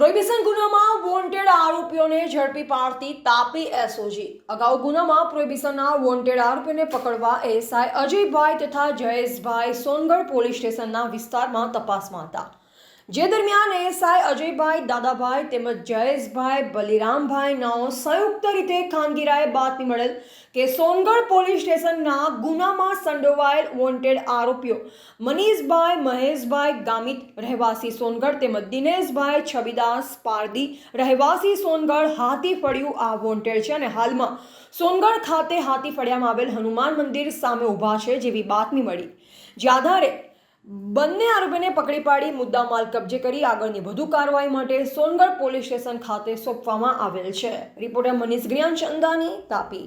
Prohibition ગુનામાં wanted આરોપીઓને ઝડપી પાડતી તાપી એસઓજી અગાઉ ગુનામાં પ્રોહિબિશનના વોન્ટેડ આરોપીઓને પકડવા એસઆઈ અજયભાઈ તથા જયેશભાઈ સોનગઢ પોલીસ સ્ટેશનના વિસ્તારમાં તપાસમાં હતા જે દરમિયાન એએસઆઈ અજયભાઈ, દાદાભાઈ તેમજ જયેશભાઈ, બલિરામભાઈ નાઓ સંયુક્ત રીતે ખાનગીરાએ બાતમી મળેલ કે સોનગઢ પોલીસ સ્ટેશનના ગુનામાં સંડોવાયેલ વોન્ટેડ આરોપીઓ મનીષભાઈ, મહેશભાઈ ગામિત, રહેવાસી સોનગઢ તેમજ દિનેશભાઈ છબીદાસ પારદી, રહેવાસી સોનગઢ હાથી ફળ્યું આ વોન્ટેડ છે અને હાલમાં સોનગઢ ખાતે હાથી ફળિયામાં આવેલ હનુમાન મંદિર સામે ઊભા છે જેવી બાતમી મળી. જે આધારે બંને આરોપીને પકડી પાડી મુદ્દામાલ કબજે કરી આગળની વધુ કાર્યવાહી માટે સોનગઢ પોલીસ સ્ટેશન ખાતે સોંપવામાં આવેલ છે. રિપોર્ટર મનીષ ગ્રિયાન ચંદાની તાપી.